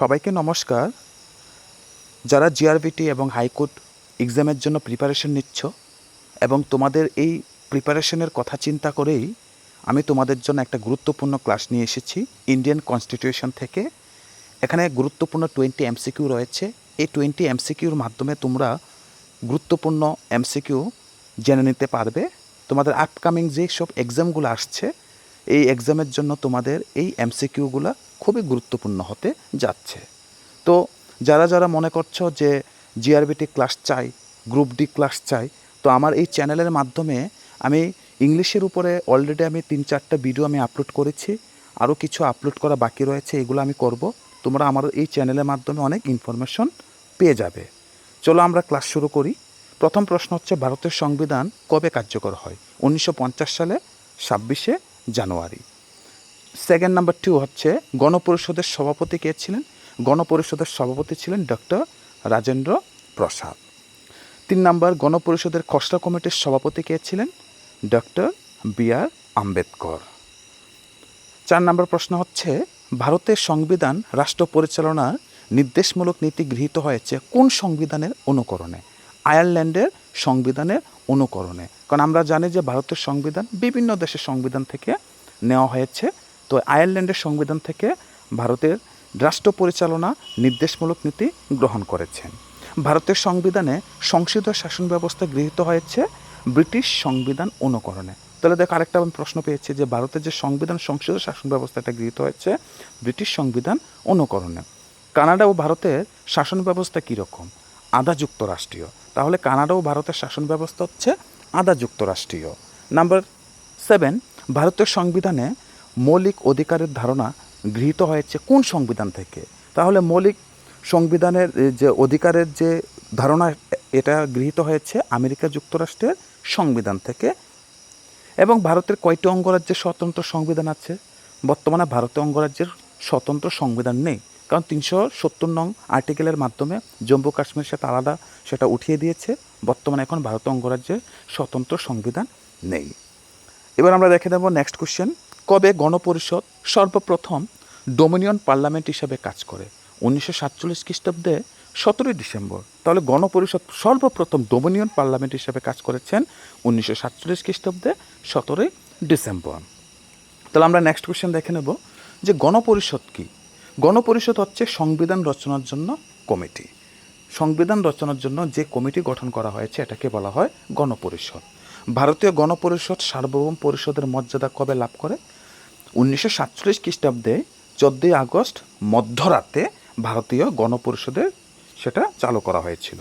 সবাইকে নমস্কার। যারা জিআরবিটি এবং হাইকোর্ট এক্সামের জন্য প্রিপারেশন নিচ্ছ এবং তোমাদের এই প্রিপারেশনের কথা চিন্তা করেই আমি তোমাদের জন্য একটা গুরুত্বপূর্ণ ক্লাস নিয়ে এসেছি ইন্ডিয়ান কনস্টিটিউশন থেকে। এখানে গুরুত্বপূর্ণ টোয়েন্টি এমসিকিউ রয়েছে। এই টোয়েন্টি এমসিকিউর মাধ্যমে তোমরা গুরুত্বপূর্ণ এমসিকিউ জেনে নিতে পারবে। তোমাদের আপকামিং যে সব এক্সামগুলো আসছে, এই এক্সামের জন্য তোমাদের এই এমসিকিউগুলো গুরুত্বপূর্ণ হতে যাচ্ছে। তো যারা যারা মনে করছ যে জিআরবিটি ক্লাস চাই গ্রুপ ডি ক্লাস চাই, তো আমার এই চ্যানেলের মাধ্যমে আমি ইংলিশের উপরে অলরেডি আমি তিন চারটা ভিডিও আমি আপলোড করেছি আরও কিছু আপলোড করা বাকি রয়েছে, এগুলো আমি করব। তোমরা আমার এই চ্যানেলের মাধ্যমে অনেক ইনফরমেশন পেয়ে যাবে। চলো আমরা ক্লাস শুরু করি। প্রথম প্রশ্ন হচ্ছে, ভারতের সংবিধান কবে কার্যকর হয়? উনিশশো পঞ্চাশ সালে, ছাব্বিশে জানুয়ারি। সেকেন্ড নাম্বার টু হচ্ছে গণপরিষদের সভাপতি কে ছিলেন? গণপরিষদের সভাপতি ছিলেন ডক্টর রাজেন্দ্র প্রসাদ। তিন নাম্বার, গণপরিষদের খসড়া কমিটির সভাপতি কে ছিলেন? Doctor B R Ambedkar. চার নম্বর প্রশ্ন হচ্ছে, ভারতের সংবিধান রাষ্ট্র পরিচালনার নির্দেশমূলক নীতি গৃহীত হয়েছে কোন সংবিধানের অনুকরণে? আয়ারল্যান্ডের সংবিধানের অনুকরণে। কারণ আমরা জানি যে ভারতের সংবিধান বিভিন্ন দেশের সংবিধান থেকে নেওয়া হয়েছে। তো আয়ারল্যান্ডের সংবিধান থেকে ভারতের রাষ্ট্র পরিচালনা নির্দেশমূলক নীতি গ্রহণ করেছেন। ভারতের সংবিধানে সংসদীয় শাসন ব্যবস্থা গৃহীত হয়েছে ব্রিটিশ সংবিধান অনুকরণে। তাহলে দেখো, আরেকটা আমি প্রশ্ন পেয়েছি যে ভারতের যে সংবিধান, সংসদীয় শাসন ব্যবস্থাটা গৃহীত হয়েছে ব্রিটিশ সংবিধান অনুকরণে। কানাডা ও ভারতের শাসন ব্যবস্থা কীরকম? আধা যুক্তরাষ্ট্রীয়। তাহলে কানাডা ও ভারতের শাসন ব্যবস্থা হচ্ছে আধা যুক্তরাষ্ট্রীয়। নাম্বার সেভেন, ভারতের সংবিধানে মৌলিক অধিকারের ধারণা গৃহীত হয়েছে কোন সংবিধান থেকে? তাহলে মৌলিক সংবিধানের যে অধিকারের যে ধারণা, এটা গৃহীত হয়েছে আমেরিকা যুক্তরাষ্ট্রের সংবিধান থেকে। এবং ভারতের কয়টি অঙ্গরাজ্যের স্বতন্ত্র সংবিধান আছে? বর্তমানে ভারতীয় অঙ্গরাজ্যের স্বতন্ত্র সংবিধান নেই। কারণ তিনশো সত্তর নং আর্টিকেলের মাধ্যমে জম্মু কাশ্মীর সেটা আলাদা, সেটা উঠিয়ে দিয়েছে। বর্তমানে এখন ভারতীয় অঙ্গরাজ্যের স্বতন্ত্র সংবিধান নেই। এবার আমরা দেখে নেব নেক্সট কোশ্চেন কবে গণপরিষদ সর্বপ্রথম ডোমিনিয়ন পার্লামেন্ট হিসাবে কাজ করে? উনিশশো সাতচল্লিশ খ্রিস্টাব্দে সতেরোই ডিসেম্বর। তাহলে গণপরিষদ সর্বপ্রথম ডোমিনিয়ন পার্লামেন্ট হিসাবে কাজ করেছেন উনিশশো সাতচল্লিশ খ্রিস্টাব্দে সতেরোই ডিসেম্বর। তাহলে আমরা নেক্সট কোয়েশ্চেন দেখে নেব, যে গণপরিষদ কি? গণপরিষদ হচ্ছে সংবিধান রচনার জন্য কমিটি। সংবিধান রচনার জন্য যে কমিটি গঠন করা হয়েছে, এটাকে বলা হয় গণপরিষদ। ভারতীয় গণপরিষদ সার্বভৌম পরিষদের মর্যাদা কবে লাভ করে? উনিশশো সাতচল্লিশ খ্রিস্টাব্দে চোদ্দোই আগস্ট মধ্যরাতে ভারতীয় গণপরিষদের সেটা চালু করা হয়েছিল।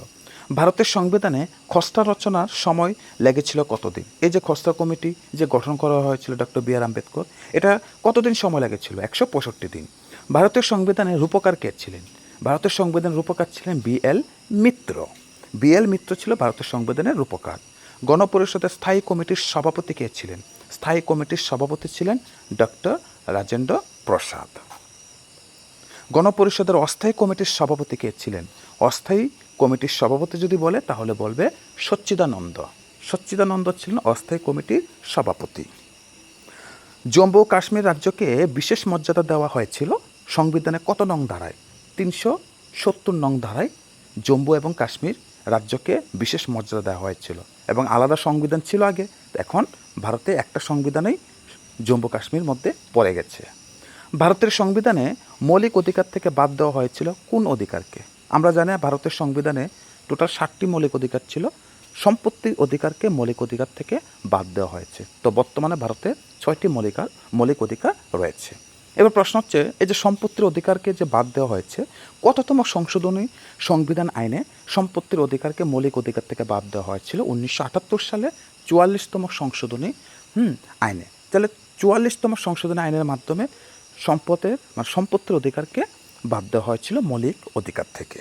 ভারতের সংবিধানে খসড়া রচনার সময় লেগেছিল কতদিন? এই যে খসড়া কমিটি যে গঠন করা হয়েছিল ডক্টর বি আর আম্বেদকর, এটা কতদিন সময় লেগেছিল? একশো পঁয়ষট্টি দিন। ভারতের সংবিধানে রূপকার কে ছিলেন? ভারতের সংবিধানের রূপকার ছিলেন বি এল মিত্র। বি এল মিত্র ছিল ভারতের সংবিধানের রূপকার। গণপরিষদের স্থায়ী কমিটির সভাপতি কে ছিলেন? স্থায়ী কমিটির সভাপতি ছিলেন ডক্টর রাজেন্দ্র প্রসাদ। গণপরিষদের অস্থায়ী কমিটির সভাপতি কে ছিলেন? অস্থায়ী কমিটির সভাপতি যদি বলে, তাহলে বলবে সচ্চিদানন্দ। সচ্চিদানন্দ ছিলেন অস্থায়ী কমিটির সভাপতি। জম্মু ও কাশ্মীর রাজ্যকে বিশেষ মর্যাদা দেওয়া হয়েছিল সংবিধানে কত নং ধারায়? তিনশো সত্তর নং ধারায় জম্মু এবং কাশ্মীর রাজ্যকে বিশেষ মর্যাদা দেওয়া হয়েছিল। এবং আলাদা সংবিধান ছিল আগে। এখন ভারতে একটা সংবিধানেই জম্মু কাশ্মীর মধ্যে পড়ে গেছে। ভারতের সংবিধানে মৌলিক অধিকার থেকে বাদ দেওয়া হয়েছিল কোন অধিকারকে? আমরা জানি ভারতের সংবিধানে টোটাল ষাটটি মৌলিক অধিকার ছিল। সম্পত্তির অধিকারকে মৌলিক অধিকার থেকে বাদ দেওয়া হয়েছে। তো বর্তমানে ভারতে ছয়টি মৌলিকার মৌলিক অধিকার রয়েছে। এবার প্রশ্ন হচ্ছে, এই যে সম্পত্তির অধিকারকে যে বাদ দেওয়া হয়েছে, কততম সংশোধনী সংবিধান আইনে সম্পত্তির অধিকারকে মৌলিক অধিকার থেকে বাদ দেওয়া হয়েছিল? উনিশশো আটাত্তর সালে চুয়াল্লিশতম সংশোধনী, হুম, আইনে। তাহলে চুয়াল্লিশতম সংশোধনী আইনের মাধ্যমে সম্পদের মানে সম্পত্তির অধিকারকে বাদ দেওয়া হয়েছিল মৌলিক অধিকার থেকে।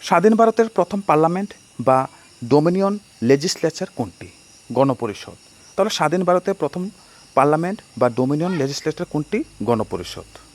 স্বাধীন ভারতের প্রথম পার্লামেন্ট বা ডোমিনিয়ন লেজিসলেচার কোনটি? গণপরিষদ। তাহলে স্বাধীন ভারতের প্রথম পার্লামেন্ট বা ডোমিনিয়ন লেজিসলেচার কোনটি? গণপরিষদ।